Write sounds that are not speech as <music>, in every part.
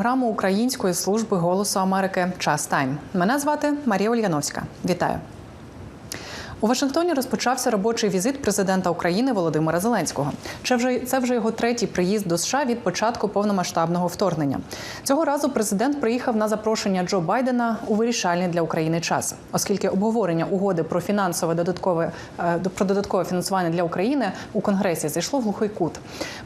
Програму Української служби голосу Америки Час Тайм. Мене звати Марія Ульяновська. Вітаю. У Вашингтоні розпочався робочий візит президента України Володимира Зеленського. Це вже це вже його третій приїзд до США від початку повномасштабного вторгнення. Цього разу президент приїхав на запрошення Джо Байдена у вирішальний для України час, оскільки обговорення угоди про фінансове додаткове е, про додаткове фінансування для України у Конгресі зайшло в глухий кут.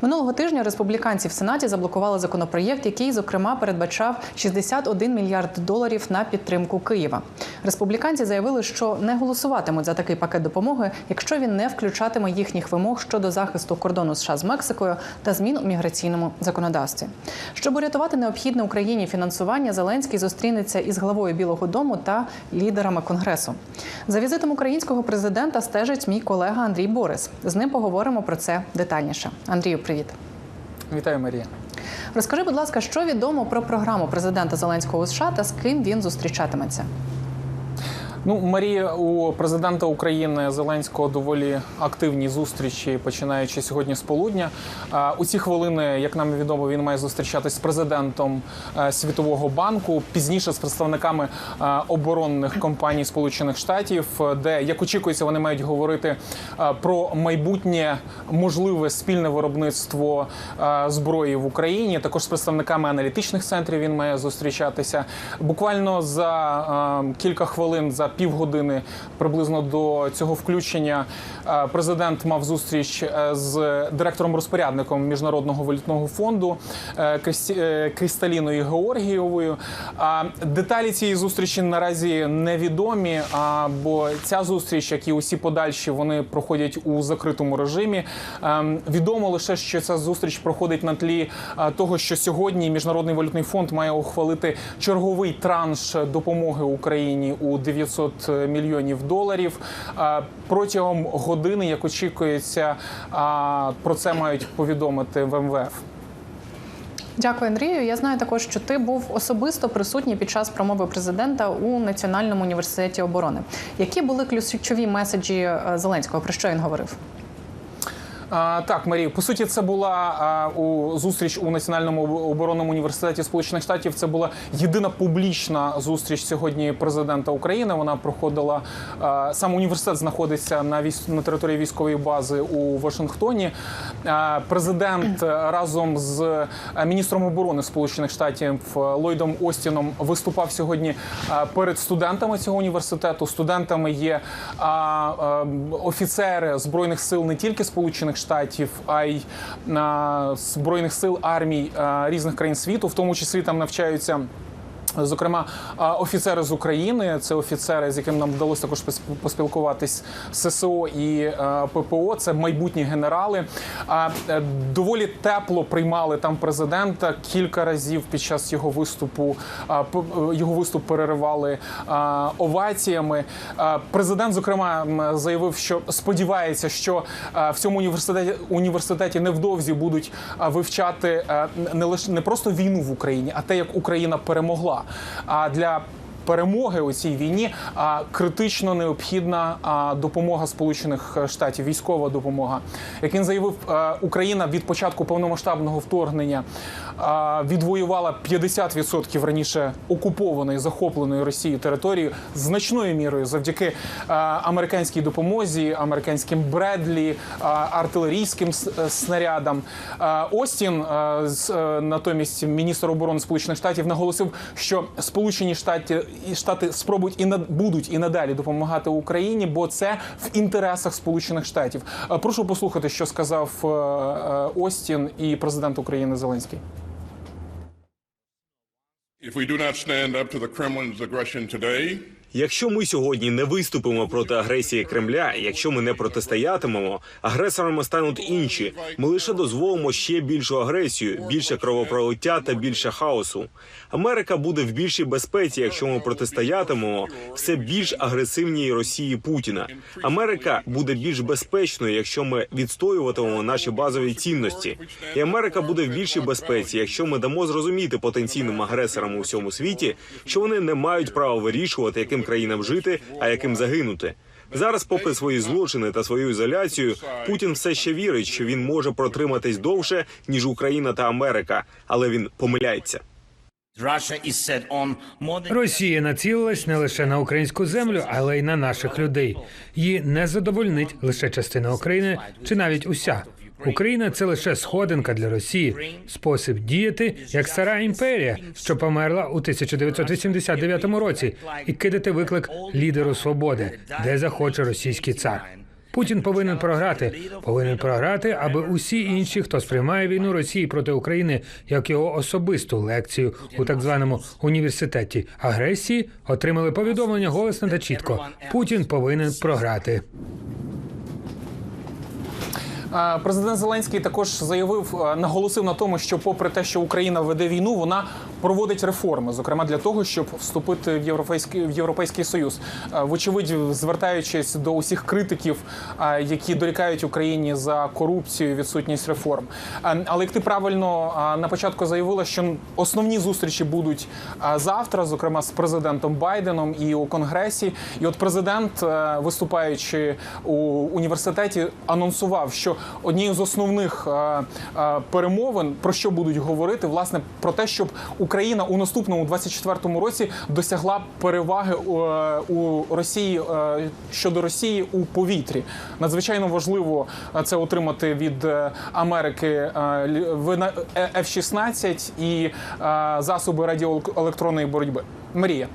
Минулого тижня республіканці в Сенаті заблокували законопроєкт, який зокрема передбачав 61 мільярд доларів на підтримку Києва. Республіканці заявили, що не голосуватимуть за такий пакет допомоги, якщо він не включатиме їхніх вимог щодо захисту кордону США з Мексикою та змін у міграційному законодавстві. Щоб урятувати необхідне Україні фінансування, Зеленський зустрінеться із главою Білого Дому та лідерами конгресу. За візитом українського президента стежить мій колега Андрій Борис. З ним поговоримо про це детальніше. Андрію, привіт. Вітаю, Марія. Розкажи, будь ласка, що відомо про програму президента Зеленського у США та з ким він зустрічатиметься? Ну, Марія, у президента України Зеленського доволі активні зустрічі, починаючи сьогодні з полудня. У ці хвилини, як нам відомо, він має зустрічатись з президентом е, Світового банку, пізніше з представниками е, оборонних компаній Сполучених Штатів, де як очікується, вони мають говорити е, про майбутнє можливе спільне виробництво зброї в Україні. Також з представниками аналітичних центрів він має зустрічатися. Буквально за кілька хвилин за півгодини приблизно до цього включення е, президент мав зустріч е, з директором-розпорядником міжнародного валютного фонду е, Крісталіною Георгієвою. Деталі цієї зустрічі наразі невідомі. Бо ця зустріч, як і усі подальші, вони проходять у закритому режимі. Ем, Відомо лише, що ця зустріч проходить на тлі того, що сьогодні міжнародний валютний фонд має ухвалити черговий транш допомоги Україні у 900 мільйонів доларів. Е, Протягом години, як очікується, про це мають повідомити в МВФ. Дякую, Андрію. Я знаю також, що ти був особисто присутній під час промови президента у Національному університеті оборони. Які були ключові меседжі е, Зеленського? Про що він говорив? Так, Марію, по суті, це була у зустріч у Національному оборонному університеті Сполучених Штатів. Це була єдина публічна зустріч сьогодні президента України. Вона проходила сам університет знаходиться на військ на території військової бази у Вашингтоні. Президент е, разом з е, міністром оборони Сполучених Штатів е, Ллойдом Остіном виступав сьогодні перед студентами цього університету. Студентами є офіцери збройних сил не тільки Сполучених Штатів, а й збройних сил армій різних країн світу, в тому числі там навчаються. Зокрема, офіцери з України, це офіцери, з яким нам вдалося також пос- поспілкуватись ССО і е, ППО. Це майбутні генерали. Е, Доволі тепло приймали там президента кілька разів під час його виступу. е, Його виступ переривали оваціями. Президент, зокрема, заявив, що сподівається, що в цьому університеті університеті невдовзі будуть вивчати не лише не просто війну в Україні, а те, як Україна перемогла. А для Перемоги у цій війні а критично необхідна допомога Сполучених Штатів, військова допомога. Як він заявив, Україна від початку повномасштабного вторгнення відвоювала 50% раніше окупованої захопленої Росією території значною мірою завдяки американській допомозі, американським Бредлі, артилерійським е, снарядам. Остін е, натомість міністр оборони Сполучених Штатів наголосив, що Сполучені Штати і Штати спробують і над- будуть і надалі допомагати Україні, бо це в інтересах Сполучених Штатів. Е, Прошу послухати, що сказав е, е, Остін і президент України Зеленський. If we do not stand up to the Kremlin's aggression today, Якщо ми сьогодні не виступимо проти агресії Кремля, якщо ми не протистоятимемо, агресорами стануть інші. Ми лише дозволимо ще більшу агресію, більше кровопролиття та більше хаосу. Америка буде в більшій безпеці, якщо ми протистоятимемо все більш агресивній Росії Путіна. Америка буде більш безпечною, якщо ми відстоюватимемо наші базові цінності. І Америка буде в більшій безпеці, якщо ми дамо зрозуміти потенційним агресорам у всьому світі, що вони не мають права вирішувати, яким країнам жити, а яким загинути. Зараз, попри свої злочини та свою ізоляцію, Путін все ще вірить, що він може протриматись довше ніж Україна та Америка, але він помиляється. Росія націлилась не лише на українську землю, але й на наших людей. Її не задовольнить лише частина України чи навіть уся. Україна це лише сходинка для Росії, спосіб діяти як стара імперія, що померла у 1989 році, і кидати виклик лідеру свободи, де захоче російський цар. Путін повинен програти. Повинен програти, аби усі інші, хто сприймає війну Росії проти України як його особисту лекцію у так званому університеті агресії, отримали повідомлення голосно та чітко. Путін повинен програти. Президент Зеленський також заявив, наголосив на тому, що, попри те, що Україна веде війну, вона проводить реформи, зокрема для того, щоб вступити в європейський в європейський союз. Е, Вочевидь, звертаючись до усіх критиків, е, які дорікають Україні за корупцію, відсутність реформ. Е, Але як ти правильно на початку заявила, що основні зустрічі будуть завтра, зокрема з президентом Байденом і у Конгресі. І от президент, виступаючи у університеті, анонсував, що однією з основних перемовин про що будуть говорити, власне, про те, щоб Україна у наступному 24-му році досягла переваги е, у Росії е, щодо Росії у повітрі. Надзвичайно важливо е, це отримати від Америки е, лі- е, F-16 і засоби радіоелектронної боротьби. Марія.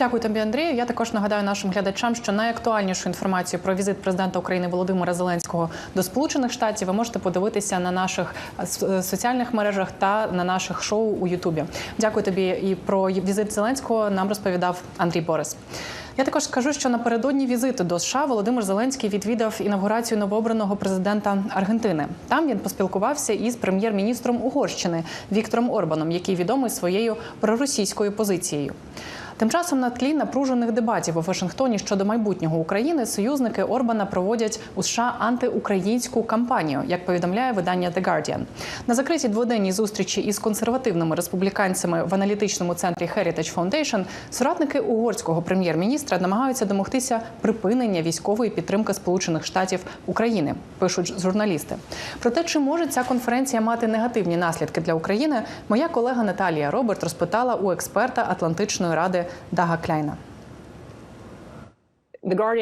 Дякую тобі, Андрію. Я також нагадаю нашим глядачам, що найактуальнішу інформацію про візит президента України Володимира Зеленського до Сполучених Штатів ви можете подивитися на наших е, е, соціальних мережах та на наших шоу у Ютубі. Дякую тобі. І про візит Зеленського нам розповідав Андрій Борис. Я також скажу, що напередодні візиту до США Володимир Зеленський відвідав інавгурацію новообраного президента Аргентини. Там він поспілкувався із прем'єр-міністром Угорщини Віктором Орбаном, який відомий своєю проросійською позицією. Тим часом на тлі напружених дебатів у Вашингтоні щодо майбутнього України союзники Орбана проводять у США антиукраїнську кампанію, як повідомляє видання The Guardian. На закритій дводенній зустрічі із консервативними республіканцями в аналітичному центрі Heritage Foundation соратники угорського прем'єр-міністра намагаються домогтися припинення військової підтримки Сполучених Штатів України. Пишуть журналісти. Про те, чи може ця конференція мати негативні наслідки для України, моя колега Наталія Роберт розпитала у експерта Атлантичної ради Дага Кляйна.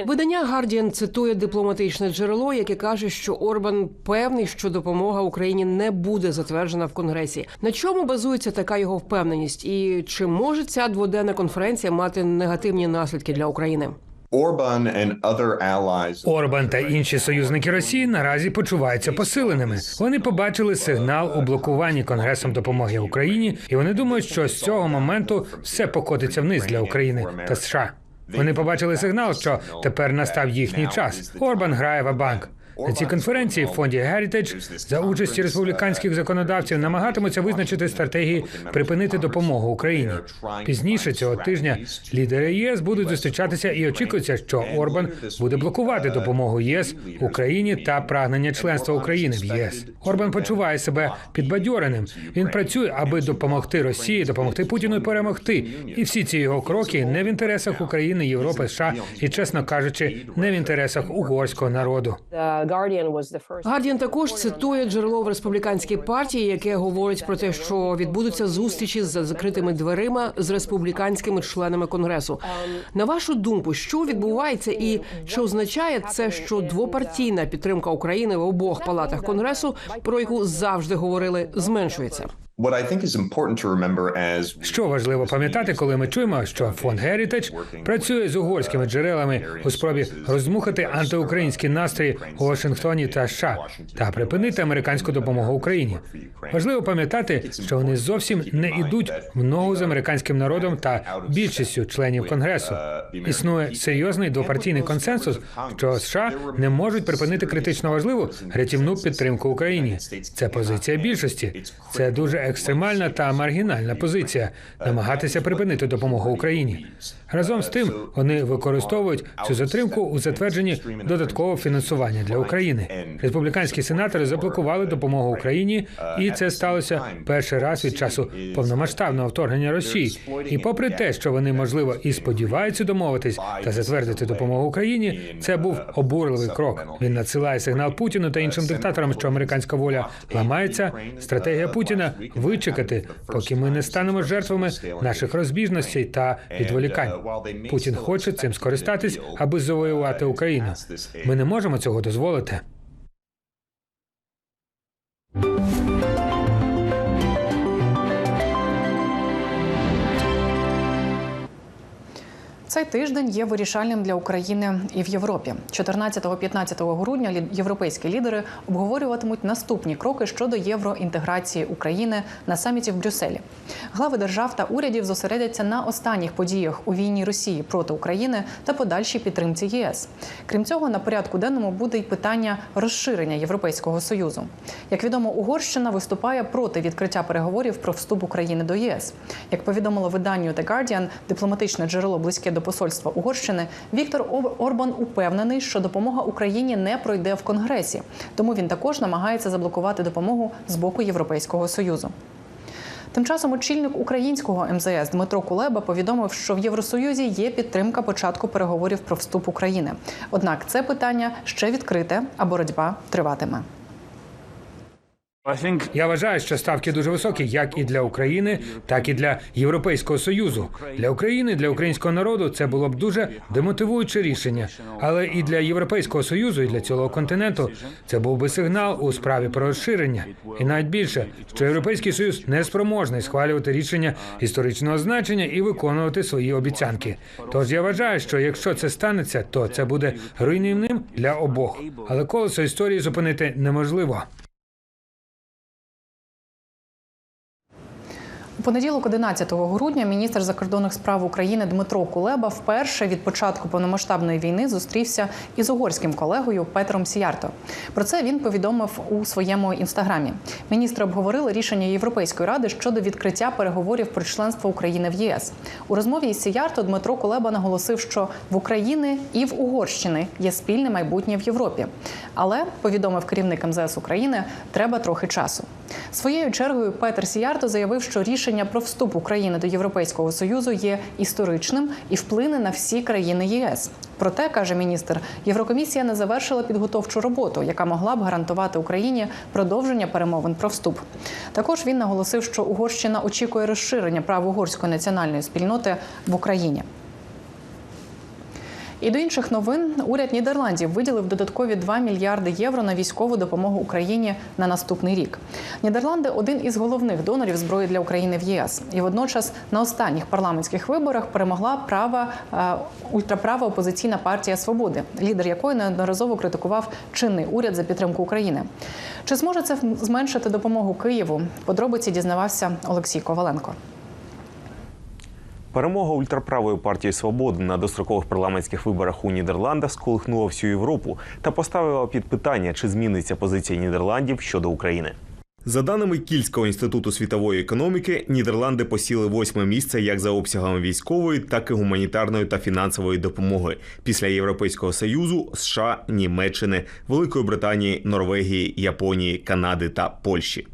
Видання Гардіан цитує дипломатичне джерело, яке каже, що Орбан певний, що допомога Україні не буде затверджена в Конгресі. На чому базується така його впевненість? І чи може ця дводенна конференція мати негативні наслідки для України? Орбан та інші союзники Росії наразі почуваються посиленими. Вони побачили сигнал у блокуванні Конгресом допомоги Україні, і вони думають, що з цього моменту все покотиться вниз для України та США. Вони побачили сигнал, що тепер настав їхній час. Орбан грає в банк. На цій конференції в фонді Heritage за участі республіканських законодавців намагатимуться визначити стратегії припинити допомогу Україні. Пізніше цього тижня лідери ЄС будуть зустрічатися і очікується, що Орбан буде блокувати допомогу ЄС Україні та прагнення членства України в ЄС. Орбан почуває себе підбадьореним. Він працює, аби допомогти Росії, допомогти Путіну перемогти. І всі ці його кроки не в інтересах України, Європи, США і, чесно кажучи, не в інтересах угорського народу. Гардіан також цитує джерело в республіканській партії, яке говорить про те, що відбудуться зустрічі за закритими дверима з республіканськими членами конгресу. На вашу думку, що відбувається, і чи означає це, що двопартійна підтримка України в обох палатах конгресу, про яку завжди говорили, зменшується? Що важливо пам'ятати, коли ми чуємо, що фонд Heritage працює з угорськими джерелами у спробі роздмухати антиукраїнські настрої у Вашингтоні та США та припинити американську допомогу Україні. Важливо пам'ятати, що вони зовсім не йдуть в ногу з американським народом та більшістю членів конгресу. Існує серйозний двопартійний консенсус, що США не можуть припинити критично важливу рятівну підтримку Україні. Це позиція більшості. Це дуже екстремальна та маргінальна позиція намагатися припинити допомогу Україні. Разом з тим вони використовують цю затримку у затвердженні додаткового фінансування для України. Республіканські сенатори заблокували допомогу Україні, і це сталося перший раз від часу повномасштабного вторгнення Росії. І попри те, що вони можливо і сподіваються домовитись та затвердити допомогу Україні, це був обурливий крок. Він надсилає сигнал Путіну та іншим диктаторам, що американська воля ламається. Стратегія Путіна вичекати, поки ми не станемо жертвами наших розбіжностей та відволікань. Путін хоче цим скористатись, аби завоювати Україну. Ми не можемо цього дозволити. Цей тиждень є вирішальним для України і в Європі. 14-15 грудня європейські лідери обговорюватимуть наступні кроки щодо євроінтеграції України на саміті в Брюсселі. Глави держав та урядів зосередяться на останніх подіях у війні Росії проти України та подальшій підтримці ЄС. Крім цього, на порядку денному буде й питання розширення Європейського союзу. Як відомо, Угорщина виступає проти відкриття переговорів про вступ України до ЄС. Як повідомило виданню The Guardian, дипломатичне джерело близьке до посольства Угорщини, Віктор Ор- Орбан упевнений, що допомога Україні не пройде в Конгресі, тому він також намагається заблокувати допомогу з боку Європейського союзу. Тим часом очільник українського МЗС Дмитро Кулеба повідомив, що в Євросоюзі є підтримка початку переговорів про вступ України. Однак це питання ще відкрите, а боротьба триватиме. Я вважаю, що ставки дуже високі, як і для України, так і для Європейського союзу. Для України, для українського народу це було б дуже демотивуюче рішення. Але і для Європейського союзу, і для цілого континенту це був би сигнал у справі про розширення. І навіть більше, що європейський союз не спроможний схвалювати рішення історичного значення і виконувати свої обіцянки. Тож я вважаю, що якщо це станеться, то це буде руйнівним для обох. Але колесо історії зупинити неможливо. Понеділок, 11 грудня, міністр закордонних справ України Дмитро Кулеба вперше від початку повномасштабної війни зустрівся із угорським колегою Петром Сіярто. Про це він повідомив у своєму інстаграмі. Міністри обговорили рішення Європейської ради щодо відкриття переговорів про членство України в ЄС. У розмові із Сіярто Дмитро Кулеба наголосив, що в України і в Угорщини є спільне майбутнє в Європі. Але повідомив керівник МЗС України, треба трохи часу. Своєю чергою Петр Сіярто заявив, що рішення про вступ України до Європейського союзу є історичним і вплине на всі країни ЄС. Проте каже міністр, Єврокомісія не завершила підготовчу роботу, яка могла б гарантувати Україні продовження перемовин про вступ. Також він наголосив, що Угорщина очікує розширення прав угорської національної спільноти в Україні. І до інших новин уряд Нідерландів виділив додаткові 2 мільярди євро на військову допомогу Україні на наступний рік. Нідерланди один із головних донорів зброї для України в ЄС. І водночас на останніх парламентських виборах перемогла права е, ультраправа опозиційна партія Свободи, лідер якої неодноразово критикував чинний уряд за підтримку України. Чи зможе це зменшити допомогу Києву? Подробиці дізнавався Олексій Коваленко. Перемога ультраправої партії свободи на дострокових парламентських виборах у Нідерландах сколихнула всю Європу та поставила під питання, чи зміниться позиція Нідерландів щодо України. За даними Кільського інституту світової економіки, Нідерланди посіли восьме місце як за обсягами військової, так і гуманітарної та фінансової допомоги після Європейського союзу, США, Німеччини, Великої Британії, Норвегії, Японії, Канади та Польщі.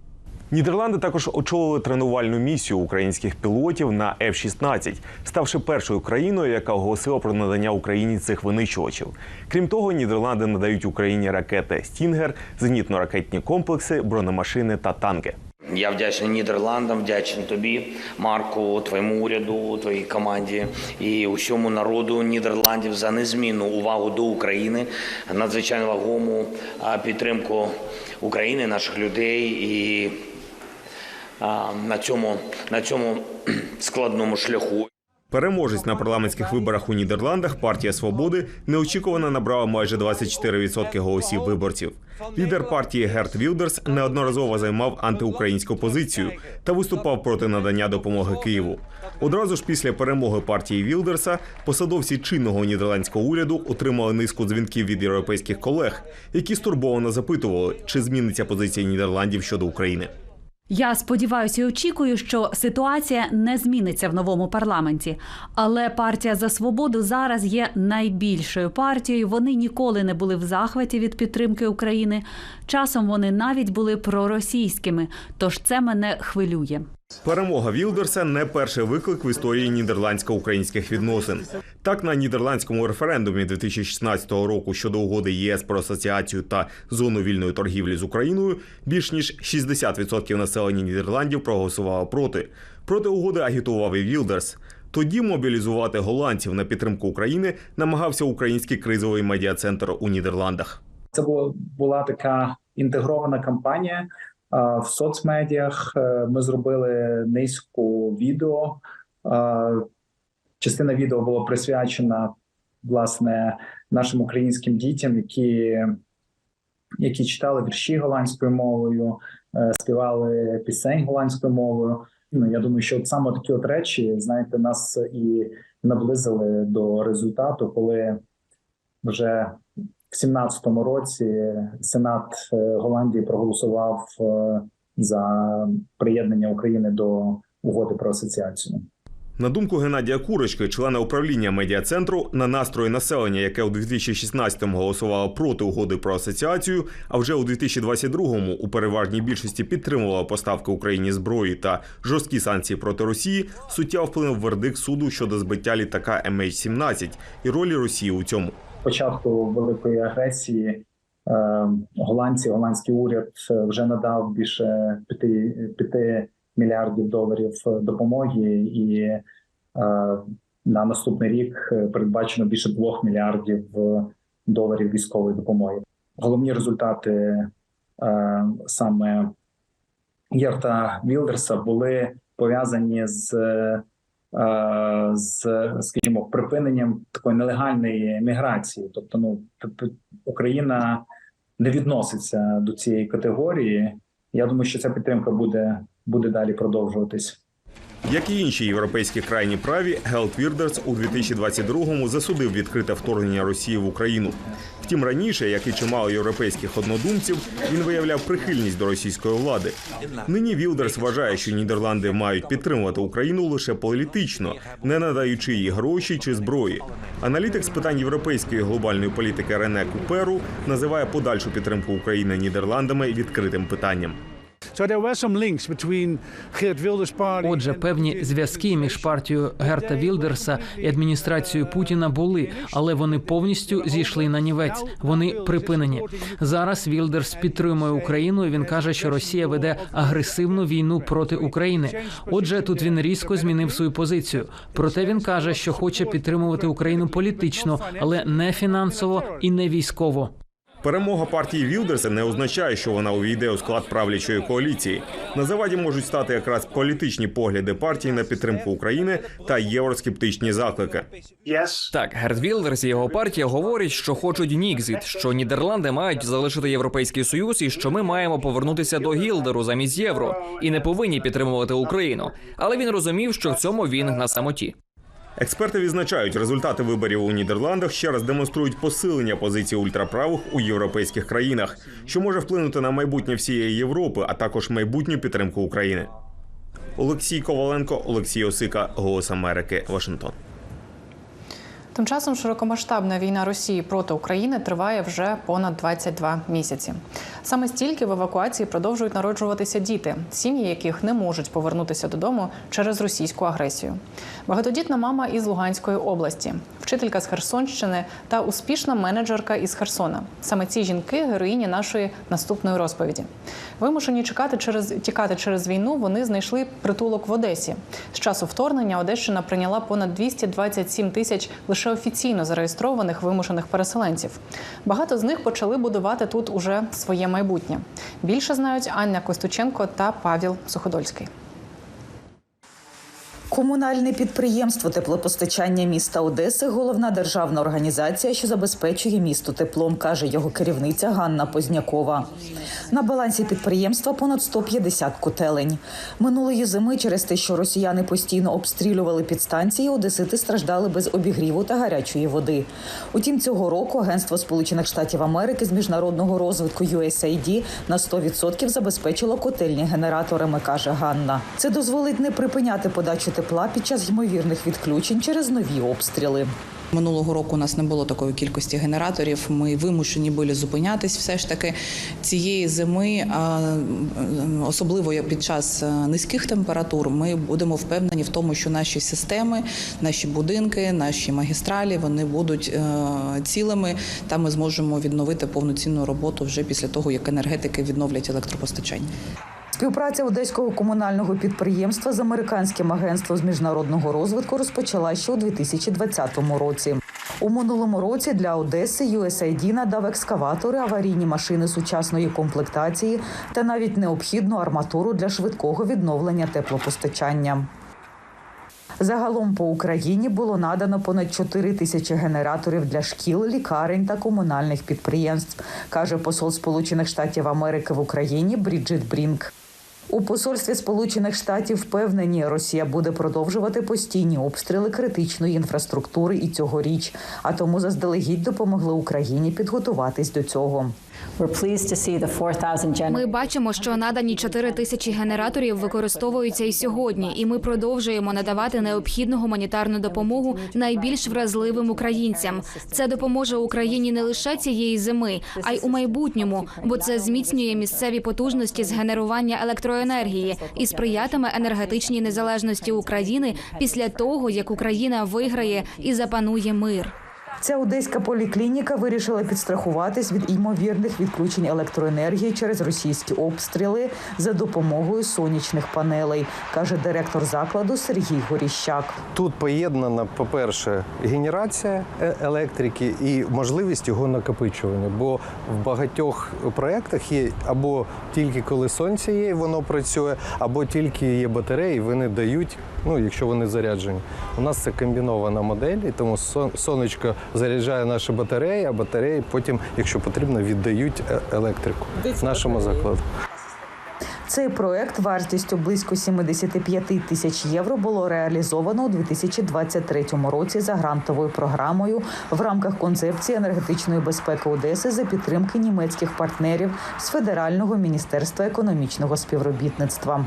Нідерланди також очолили тренувальну місію українських пілотів на F-16, ставши першою країною, яка оголосила про надання Україні цих винищувачів. Крім того, Нідерланди надають Україні ракети Стінгер, зенітно-ракетні комплекси, бронемашини та танки. Я вдячний Нідерландам, вдячний тобі, Марку, твоєму уряду, твоїй команді і усьому народу Нідерландів за незмінну увагу до України, надзвичайно вагому підтримку України, наших людей і на цьому, на цьому <clears throat> складному шляху. Переможець на парламентських виборах у Нідерландах партія свободи неочікувано набрала майже 24% голосів виборців. Лідер партії Герт Вілдерс неодноразово займав антиукраїнську позицію та виступав проти надання допомоги Києву. Одразу ж після перемоги партії Вілдерса посадовці чинного нідерландського уряду отримали низку дзвінків від європейських колег, які стурбовано запитували, чи зміниться позиція Нідерландів щодо України. Я сподіваюся і очікую, що ситуація не зміниться в новому парламенті. Але партія за свободу зараз є найбільшою партією. Вони ніколи не були в захваті від підтримки України. Часом вони навіть були проросійськими. Тож це мене хвилює. Перемога Вілдерса не перший виклик в історії нідерландсько-українських відносин. Так, на нідерландському референдумі 2016 року щодо угоди ЄС про асоціацію та зону вільної торгівлі з Україною більш ніж 60% населення Нідерландів проголосувало проти. Проти угоди агітував і Вілдерс. Тоді мобілізувати голландців на підтримку України намагався український кризовий медіа-центр у Нідерландах. Це була така інтегрована кампанія в соцмедіях. Е, Ми зробили низку відео. Частина відео була присвячена власне нашим українським дітям, які, які читали вірші голландською мовою, е, співали пісень голландською мовою. Ну я думаю, що от саме такі от речі, знаєте, нас і наблизили до результату, коли вже в 17-му році Сенат е, Голландії проголосував е, за приєднання України до угоди про асоціацію. На думку Геннадія Курочки, члена управління медіа-центру, на настрої населення, яке у 2016-му голосувало проти угоди про асоціацію, а вже у 2022-му у переважній більшості підтримувало поставки Україні зброї та жорсткі санкції проти Росії, суттєво вплинув вердикт суду щодо збиття літака MH17 і ролі Росії у цьому. Початку великої агресії е, голландці, голландський уряд е, вже надав більше 5, 5 мільярдів доларів допомоги, і е, на наступний рік е, передбачено більше 2 мільярдів доларів військової допомоги. Головні результати е, саме Єрта Вілдерса були пов'язані з, е, з, скажімо, припиненням такої нелегальної міграції. Тобто, ну п- Україна не відноситься до цієї категорії. Я думаю, що ця підтримка буде, буде далі продовжуватись. Як і інші європейські крайні праві, Гелт Вірдерс у 2022-му засудив відкрите вторгнення Росії в Україну. Втім, раніше, як і чимало європейських однодумців, він виявляв прихильність до російської влади. Нині Вілдерс вважає, що Нідерланди мають підтримувати Україну лише політично, не надаючи їй гроші чи зброї. Аналітик з питань європейської глобальної політики Рене Куперу називає подальшу підтримку України Нідерландами відкритим питанням. Отже, певні зв'язки між партією Герта Вілдерса і адміністрацією Путіна були, але вони повністю зійшли на нівець. Вони припинені. Зараз Вілдерс підтримує Україну. і Він каже, що Росія веде агресивну війну проти України. Отже, тут він різко змінив свою позицію. Проте він каже, що хоче підтримувати Україну політично, але не фінансово і не військово. Перемога партії Вілдерса не означає, що вона увійде у склад правлячої коаліції. На заваді можуть стати якраз політичні погляди партії на підтримку України та євроскептичні заклики. Так, Герт Вілдерс і його партія говорять, що хочуть Нікзит, що Нідерланди мають залишити європейський союз, і що ми маємо повернутися до Гілдеру замість євро і не повинні підтримувати Україну. Але він розумів, що в цьому він на самоті. Експерти відзначають, результати виборів у Нідерландах ще раз демонструють посилення позиції ультраправих у європейських країнах, що може вплинути на майбутнє всієї Європи, а також майбутню підтримку України. Олексій Коваленко, Олексій Осика, Голос Америки, Вашингтон. Тим часом широкомасштабна війна Росії проти України триває вже понад 22 місяці. Саме стільки в евакуації продовжують народжуватися діти, сім'ї яких не можуть повернутися додому через російську агресію. Багатодітна мама із Луганської області, вчителька з Херсонщини та успішна менеджерка із Херсона. Саме ці жінки героїні нашої наступної розповіді. Вимушені чекати через тікати через війну. Вони знайшли притулок в Одесі. З часу вторгнення Одещина прийняла понад 227 тисяч лише офіційно зареєстрованих вимушених переселенців. Багато з них почали будувати тут уже своє майбутнє. Більше знають Анна Костюченко та Павіл Суходольський. Комунальне підприємство теплопостачання міста Одеси головна державна організація, що забезпечує місто теплом, каже його керівниця Ганна Познякова. На балансі підприємства понад 150 котелень. Минулої зими через те, що росіяни постійно обстрілювали підстанції, одесити страждали без обігріву та гарячої води. Утім, цього року Агентство Сполучених Штатів Америки з міжнародного розвитку USAID на 100% забезпечило котельні генераторами, каже Ганна. Це дозволить не припиняти подачу тепла під час ймовірних відключень через нові обстріли. Минулого року у нас не було такої кількості генераторів. Ми вимушені були зупинятись. Все ж таки цієї зими, особливо під час е, низьких температур, ми будемо впевнені в тому, що наші системи, наші будинки, наші магістралі вони будуть е, цілими. Та ми зможемо відновити повноцінну роботу вже після того, як енергетики відновлять електропостачання. Співпраця одеського комунального підприємства з американським агентством з міжнародного розвитку розпочала ще у 2020 році. У минулому році для Одеси USAID надав екскаватори, аварійні машини сучасної комплектації та навіть необхідну арматуру для швидкого відновлення теплопостачання. Загалом по Україні було надано понад 4 тисячі генераторів для шкіл, лікарень та комунальних підприємств, каже посол Сполучених Штатів Америки в Україні Бріджит Брінк. У посольстві Сполучених Штатів впевнені, Росія буде продовжувати постійні обстріли критичної інфраструктури і цьогоріч, а тому заздалегідь допомогли Україні підготуватись до цього. Ми бачимо, що надані 4 тисячі генераторів використовуються і сьогодні, і ми продовжуємо надавати необхідну гуманітарну допомогу найбільш вразливим українцям. Це допоможе Україні не лише цієї зими, а й у майбутньому, бо це зміцнює місцеві потужності з генерування електроенергії і сприятиме енергетичній незалежності України після того, як Україна виграє і запанує мир. Ця одеська поліклініка вирішила підстрахуватись від ймовірних відключень електроенергії через російські обстріли за допомогою сонячних панелей, каже директор закладу Сергій Горіщак. Тут поєднана, по-перше, генерація е- електрики і можливість його накопичування. Бо в багатьох проєктах є або тільки коли сонце є, воно працює, або тільки є батареї, вони дають, ну якщо вони заряджені. У нас це комбінована модель, і тому сон- сонечко заряджає наші батареї, а батареї потім, якщо потрібно, віддають електрику електрику нашому закладу. Цей проект вартістю близько 75 тисяч євро було реалізовано у 2023 році за грантовою програмою в рамках концепції енергетичної безпеки Одеси за підтримки німецьких партнерів з Федерального міністерства економічного співробітництва.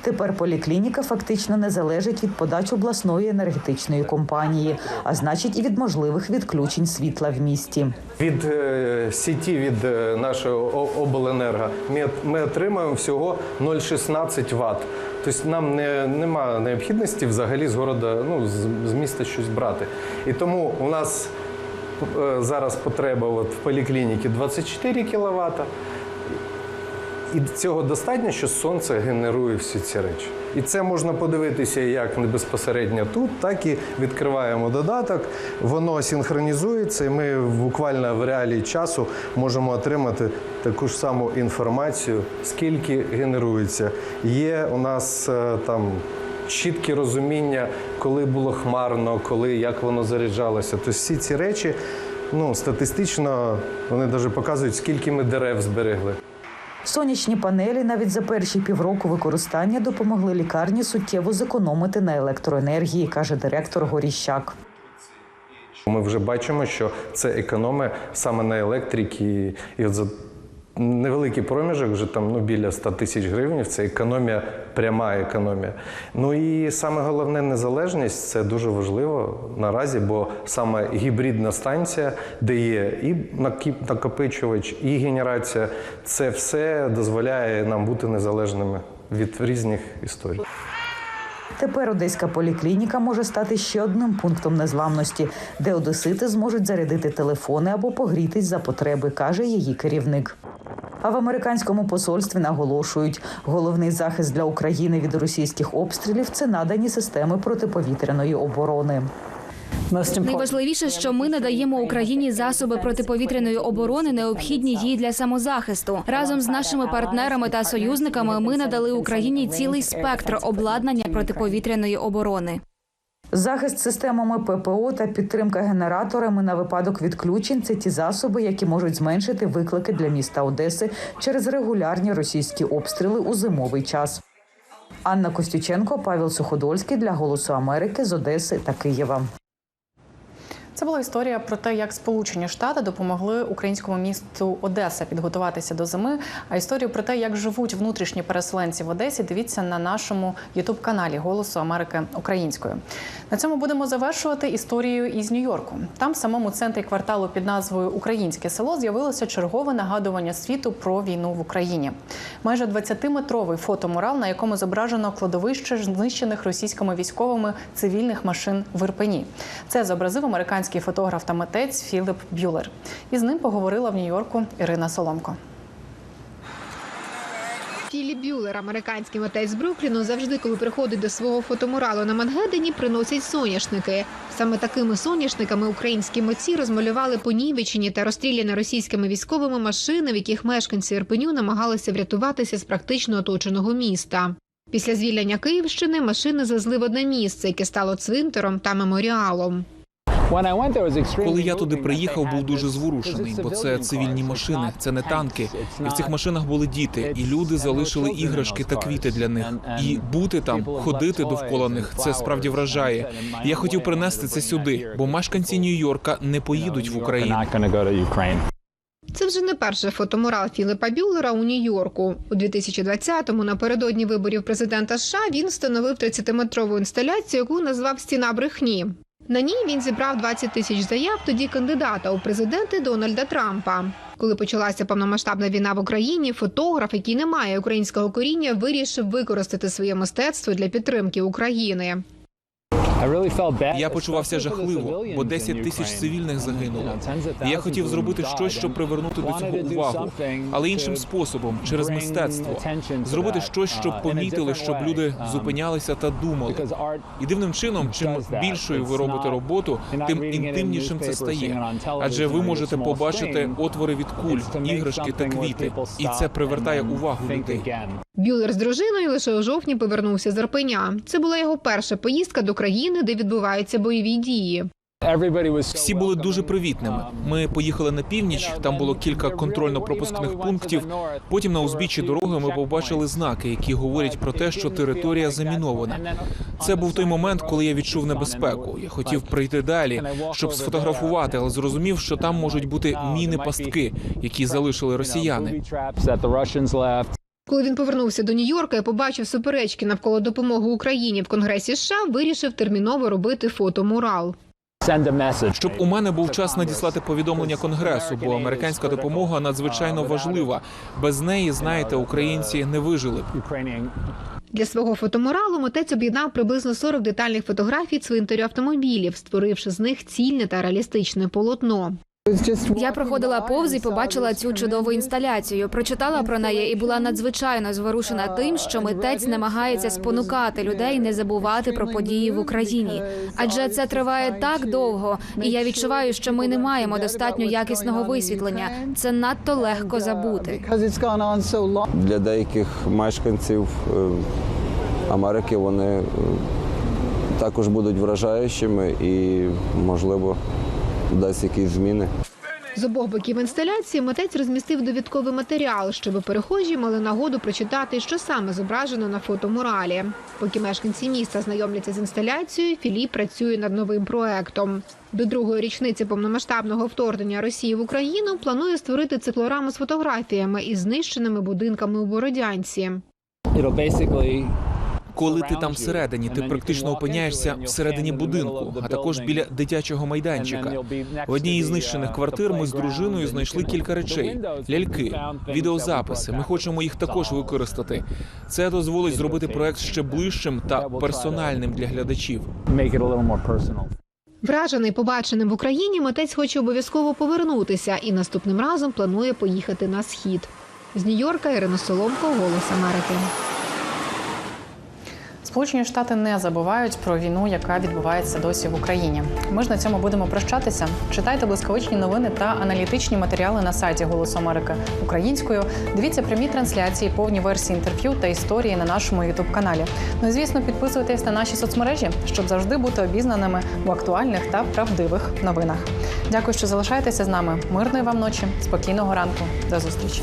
Тепер поліклініка фактично не залежить від подач обласної енергетичної компанії, а значить і від можливих відключень світла в місті. Від е, сіті від е, нашого обленерго ми, ми отримуємо всього 0,16 Вт. Тобто нам не, нема необхідності взагалі з города, ну, з, з міста щось брати. І тому у нас е, зараз потреба от, в поліклініці 24 кВт. І цього достатньо, що сонце генерує всі ці речі. І це можна подивитися як не безпосередньо тут, так і відкриваємо додаток. Воно синхронізується, і ми буквально в реалії часу можемо отримати таку ж саму інформацію, скільки генерується. Є у нас е, там. Чітке розуміння, коли було хмарно, коли як воно заряджалося. Тобто всі ці речі, ну статистично, вони навіть показують, скільки ми дерев зберегли. Сонячні панелі навіть за перші півроку використання допомогли лікарні суттєво зекономити на електроенергії, каже директор Горіщак. Ми вже бачимо, що це економи саме на електриці. І от за невеликий проміжок, вже там ну, біля 100 тисяч гривень, це економія, пряма економія. Ну і саме головне незалежність це дуже важливо наразі, бо саме гібридна станція, де є і накопичувач, і генерація, це все дозволяє нам бути незалежними від різних історій. Тепер одеська поліклініка може стати ще одним пунктом незламності, де одесити зможуть зарядити телефони або погрітись за потреби, каже її керівник. А в американському посольстві наголошують, головний захист для України від російських обстрілів це надані системи протиповітряної оборони. Найважливіше, що ми надаємо Україні засоби протиповітряної оборони, необхідні їй для самозахисту. Разом з нашими партнерами та союзниками ми надали Україні цілий спектр обладнання протиповітряної оборони. Захист системами ППО та підтримка генераторами на випадок відключень це ті засоби, які можуть зменшити виклики для міста Одеси через регулярні російські обстріли у зимовий час. Анна Костюченко, Павел Суходольський для Голосу Америки з Одеси та Києва. Це була історія про те, як Сполучені Штати допомогли українському місту Одеса підготуватися до зими. А історію про те, як живуть внутрішні переселенці в Одесі, дивіться на нашому ютуб каналі Голосу Америки українською. На цьому будемо завершувати історією із Нью-Йорку. Там, в самому центрі кварталу під назвою Українське село, з'явилося чергове нагадування світу про війну в Україні. Майже 20-метровий фотомурал, на якому зображено кладовище знищених російськими військовими цивільних машин в Ірпені. Це зобразив американський фотограф та митець Філіп Б'юлер. І з ним поговорила в Нью-Йорку Ірина Соломко. Філіп Бюлер, американський митець з Брукліну, завжди, коли приходить до свого фотомуралу на Мангеттені, приносять соняшники. Саме такими соняшниками українські митці розмалювали понівечені та розстріляні російськими військовими машини, в яких мешканці Ірпеню намагалися врятуватися з практично оточеного міста. Після звільнення Київщини машини завезли в одне місце, яке стало цвинтаром та меморіалом. Коли я туди приїхав, був дуже зворушений, бо це цивільні машини, це не танки. І в цих машинах були діти, і люди залишили іграшки та квіти для них. І бути там, ходити довкола них, це справді вражає. Я хотів принести це сюди, бо мешканці Нью-Йорка не поїдуть в Україну. Це вже не перший фотомурал Філіпа Бюллера у Нью-Йорку. У 2020-му, напередодні виборів президента США, він встановив 30-метрову інсталяцію, яку назвав Стіна брехні. На ній він зібрав 20 тисяч заяв тоді кандидата у президенти Дональда Трампа. Коли почалася повномасштабна війна в Україні, фотограф, який не має українського коріння, вирішив використати своє мистецтво для підтримки України. Я почувався жахливо, бо 10 тисяч цивільних загинуло. І я хотів зробити щось, щоб привернути до цього увагу, але іншим способом, через мистецтво, зробити щось, щоб помітили, щоб люди зупинялися та думали. І дивним чином, чим більшою ви робите роботу, тим інтимнішим це стає. Адже ви можете побачити отвори від куль, іграшки та квіти, і це привертає увагу людей. Бюлер з дружиною лише у жовтні повернувся з Арпеня. Це була його перша поїздка до країни, де відбуваються бойові дії. Всі були дуже привітними. Ми поїхали на північ. Там було кілька контрольно-пропускних пунктів. Потім на узбіччі дороги ми побачили знаки, які говорять про те, що територія замінована. Це був той момент, коли я відчув небезпеку. Я хотів прийти далі, щоб сфотографувати, але зрозумів, що там можуть бути міни пастки, які залишили росіяни. Коли він повернувся до Нью-Йорка і побачив суперечки навколо допомоги Україні в Конгресі США, вирішив терміново робити фотомурал. Щоб у мене був час надіслати повідомлення конгресу, бо американська допомога надзвичайно важлива. Без неї, знаєте, українці не вижили б. Для свого фотомуралу митець об'єднав приблизно 40 детальних фотографій цвинтарю автомобілів, створивши з них цільне та реалістичне полотно. Я проходила повз і побачила цю чудову інсталяцію. Прочитала про неї і була надзвичайно зворушена тим, що митець намагається спонукати людей не забувати про події в Україні. Адже це триває так довго, і я відчуваю, що ми не маємо достатньо якісного висвітлення. Це надто легко забути. Для деяких мешканців е, Америки вони е, також будуть вражаючими і, можливо, дасть якісь зміни. З обох боків інсталяції митець розмістив довідковий матеріал, щоб перехожі мали нагоду прочитати, що саме зображено на фотомуралі. Поки мешканці міста знайомляться з інсталяцією, Філіп працює над новим проектом. До другої річниці повномасштабного вторгнення Росії в Україну планує створити циклораму з фотографіями із знищеними будинками у Бородянці. Коли ти там всередині, ти практично опиняєшся всередині будинку, а також біля дитячого майданчика. В одній із знищених квартир ми з дружиною знайшли кілька речей: ляльки, відеозаписи. Ми хочемо їх також використати. Це дозволить зробити проект ще ближчим та персональним для глядачів. Вражений побаченим в Україні, митець хоче обов'язково повернутися і наступним разом планує поїхати на схід. З Нью-Йорка Ірина Соломко, Голос Америки. Сполучені Штати не забувають про війну, яка відбувається досі в Україні. Ми ж на цьому будемо прощатися. Читайте блискавичні новини та аналітичні матеріали на сайті Голосу Америки українською. Дивіться прямі трансляції, повні версії інтерв'ю та історії на нашому ютуб каналі. Ну і звісно, підписуйтесь на наші соцмережі, щоб завжди бути обізнаними в актуальних та правдивих новинах. Дякую, що залишаєтеся з нами. Мирної вам ночі, спокійного ранку. До зустрічі.